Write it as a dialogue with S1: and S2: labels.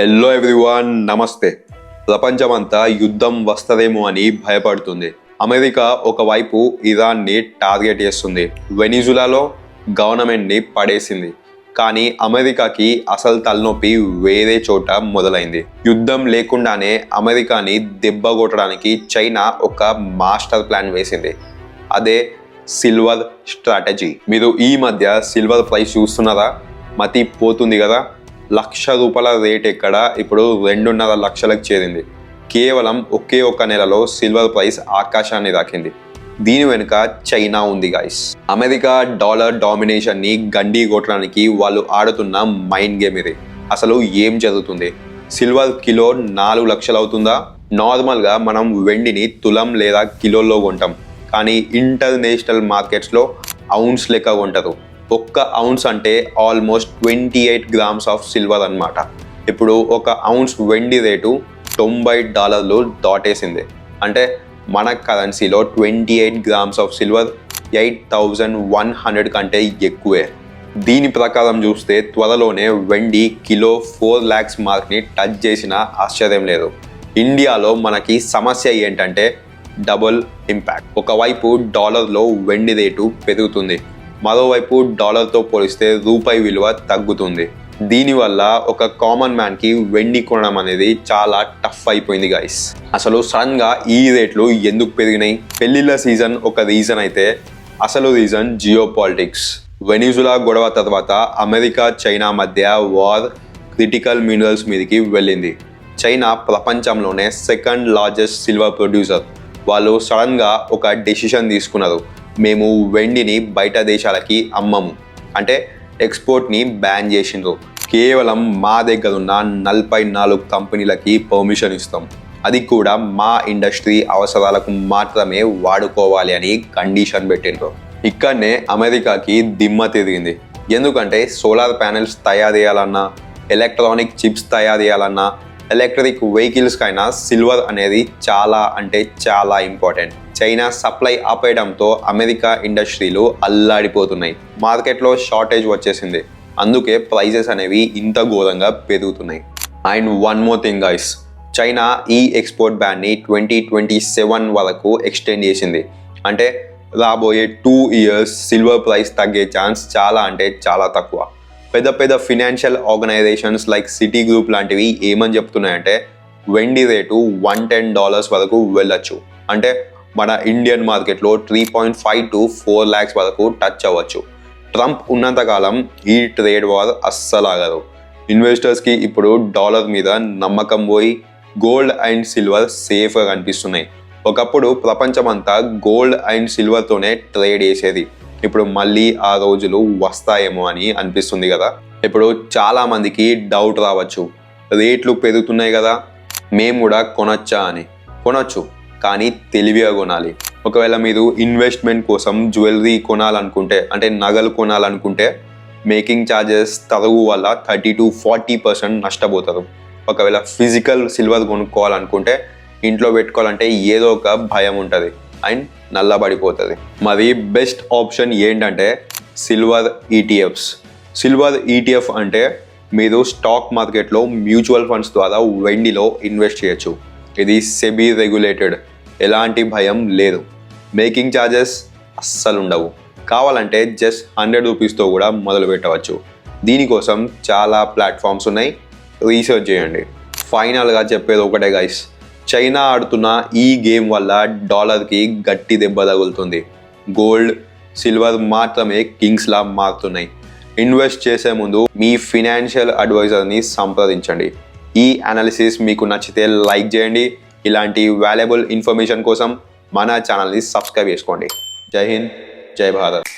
S1: Hello everyone నమస్తే. ప్రపంచమంతా యుద్ధం వస్తదేమో అని భయపడుతుంది. అమెరికా ఒకవైపు ఇరాన్ని టార్గెట్ చేస్తుంది. వెనిజులాలో గవర్నమెంట్ని పడేసింది. కానీ అమెరికాకి అసలు తలనొప్పి వేరే చోట మొదలైంది. యుద్ధం లేకుండానే అమెరికాని దెబ్బ కొట్టడానికి చైనా ఒక మాస్టర్ ప్లాన్ వేసింది. అదే సిల్వర్ స్ట్రాటజీ. మీరు ఈ మధ్య సిల్వర్ ప్రైస్ చూస్తున్నారా? మతి పోతుంది కదా? లక్ష రూపాయల రేట్ ఎక్కడ? ఇప్పుడు రెండున్నర లక్షలకు చేరింది. కేవలం ఒకే ఒక్క నెలలో సిల్వర్ ప్రైస్ ఆకాశాన్ని దాకింది. దీని వెనుక చైనా ఉంది గాయస్ అమెరికా డాలర్ డామినేషన్ని గండి కొట్టడానికి వాళ్ళు ఆడుతున్న మైండ్ గేమ్ ఇది. అసలు ఏం జరుగుతుంది? సిల్వర్ కిలో నాలుగు లక్షలు అవుతుందా? నార్మల్గా మనం వెండిని తులం లేదా కిలోల్లో కొంటాం. కానీ ఇంటర్నేషనల్ మార్కెట్స్లో ఔన్స్ లెక్క కొంటారు. ఒక్క ఔన్స్ అంటే almost twenty eight grams of silver అన్నమాట. ఇప్పుడు ఒక ఔన్స్ వెండి రేటు తొంభై డాలర్లు దాటేసింది. అంటే మన కరెన్సీలో twenty eight grams of silver eight thousand one hundred కంటే ఎక్కువే. దీని ప్రకారం చూస్తే త్వరలోనే వెండి కిలో ఫోర్ ల్యాక్స్ మార్క్ని టచ్ చేసిన ఆశ్చర్యం లేదు. ఇండియాలో మనకి సమస్య ఏంటంటే డబుల్ ఇంపాక్ట్ ఒకవైపు డాలర్లో వెండి రేటు పెరుగుతుంది. మరోవైపు డాలర్తో పోలిస్తే రూపాయి విలువ తగ్గుతుంది. దీనివల్ల ఒక కామన్ మ్యాన్కి వెండి కొనడం అనేది చాలా టఫ్ అయిపోయింది గైస్ అసలు సడన్గా ఈ రేట్లు ఎందుకు పెరిగినాయి? పెళ్ళిళ్ళ సీజన్ ఒక రీజన్ అయితే అసలు రీజన్ జియో పాలిటిక్స్ వెనిజులా గొడవ తర్వాత అమెరికా చైనా మధ్య వార్ క్రిటికల్ మినరల్స్ మీదకి వెళ్ళింది. చైనా ప్రపంచంలోనే సెకండ్ లార్జెస్ట్ సిల్వర్ ప్రొడ్యూసర్ వాళ్ళు సడన్గా ఒక డెసిషన్ తీసుకున్నారు. మేము వెండిని బయట దేశాలకి అమ్మము. అంటే ఎక్స్పోర్ట్ని బ్యాన్ చేసిండ్రు. కేవలం మా దగ్గర ఉన్న నలభై నాలుగు కంపెనీలకి పర్మిషన్ ఇస్తాం. అది కూడా మా ఇండస్ట్రీ అవసరాలకు మాత్రమే వాడుకోవాలి అని కండిషన్ పెట్టిండ్రు. ఇక్కడనే అమెరికాకి దిమ్మ తిరిగింది. ఎందుకంటే సోలార్ ప్యానెల్స్ తయారు చేయాలన్నా ఎలక్ట్రానిక్ చిప్స్ తయారు చేయాలన్నా ఎలక్ట్రిక్ వెహికల్స్కైనా సిల్వర్ అనేది చాలా అంటే చాలా ఇంపార్టెంట్. చైనా సప్లై ఆపేయడంతో అమెరికా ఇండస్ట్రీలు అల్లాడిపోతున్నాయి. మార్కెట్లో షార్టేజ్ వచ్చేసింది. అందుకే ప్రైజెస్ అనేవి ఇంత ఘోరంగా పెరుగుతున్నాయి. And one more thing guys China ఈ ఎక్స్పోర్ట్ బ్యాన్ని ట్వంటీ ట్వంటీ సెవెన్ వరకు ఎక్స్టెండ్ చేసింది. అంటే రాబోయే టూ ఇయర్స్ సిల్వర్ ప్రైస్ తగ్గే ఛాన్స్ చాలా అంటే చాలా తక్కువ. పెద్ద పెద్ద financial organisations like Citigroup లాంటివి ఏమని చెప్తున్నాయంటే వెండి రేటు వన్ టెన్ డాలర్స్ వరకు వెళ్ళొచ్చు. అంటే మన ఇండియన్ మార్కెట్లో three point five to four lakhs వరకు టచ్ అవ్వచ్చు. ట్రంప్ ఉన్నంతకాలం ఈ ట్రేడ్ వార్ అస్సలాగదు. ఇన్వెస్టర్స్కి ఇప్పుడు డాలర్ మీద నమ్మకం పోయి గోల్డ్ అండ్ సిల్వర్ సేఫ్గా కనిపిస్తున్నాయి. ఒకప్పుడు ప్రపంచమంతా గోల్డ్ అండ్ సిల్వర్తోనే ట్రేడ్ చేసేది. ఇప్పుడు మళ్ళీ ఆ రోజులు వస్తాయేమో అని అనిపిస్తుంది కదా. ఇప్పుడు చాలామందికి డౌట్ రావచ్చు. రేట్లు పెరుగుతున్నాయి కదా. మేము కూడా కొనొచ్చా అని. కొనొచ్చు. కానీ తెలివిగా కొనాలి. ఒకవేళ మీరు ఇన్వెస్ట్మెంట్ కోసం జ్యువెలరీ కొనాలనుకుంటే అంటే నగలు కొనాలనుకుంటే మేకింగ్ ఛార్జెస్ తరుగు వల్ల థర్టీ టు ఫార్టీ పర్సెంట్ నష్టపోతారు. ఒకవేళ ఫిజికల్ సిల్వర్ కొనుక్కోవాలనుకుంటే ఇంట్లో పెట్టుకోవాలంటే ఏదో ఒక భయం ఉంటుంది అండ్ నల్లబడిపోతుంది. మరి బెస్ట్ ఆప్షన్ ఏంటంటే సిల్వర్ ఈటీఎఫ్స్ సిల్వర్ ఈటీఎఫ్ అంటే మీరు స్టాక్ మార్కెట్లో మ్యూచువల్ ఫండ్స్ ద్వారా వెండిలో ఇన్వెస్ట్ చేయొచ్చు. ఇది సెబీ రెగ్యులేటెడ్. ఎలాంటి భయం లేదు. మేకింగ్ ఛార్జెస్ అస్సలు ఉండవు కావాలంటే జస్ట్ హండ్రెడ్ రూపీస్తో కూడా మొదలు పెట్టవచ్చు. దీనికోసం చాలా ప్లాట్ఫామ్స్ ఉన్నాయి. రీసెర్చ్ చేయండి. ఫైనల్గా చెప్పేది ఒకటే గైస్ చైనా ఆడుతున్న ఈ గేమ్ వల్ల డాలర్కి గట్టి దెబ్బ తగులుతుంది. గోల్డ్ సిల్వర్ మాత్రమే కింగ్స్లా మారుతున్నాయి. ఇన్వెస్ట్ చేసే ముందు మీ ఫినాన్షియల్ అడ్వైజర్ని సంప్రదించండి. ఈ అనాలిసిస్ మీకు నచ్చితే లైక్ చేయండి. ఇలాంటి వాల్యుబుల్ ఇన్ఫర్మేషన్ కోసం మన ఛానల్ని సబ్స్క్రైబ్ చేసుకోండి. జై హింద్ జై భారత్.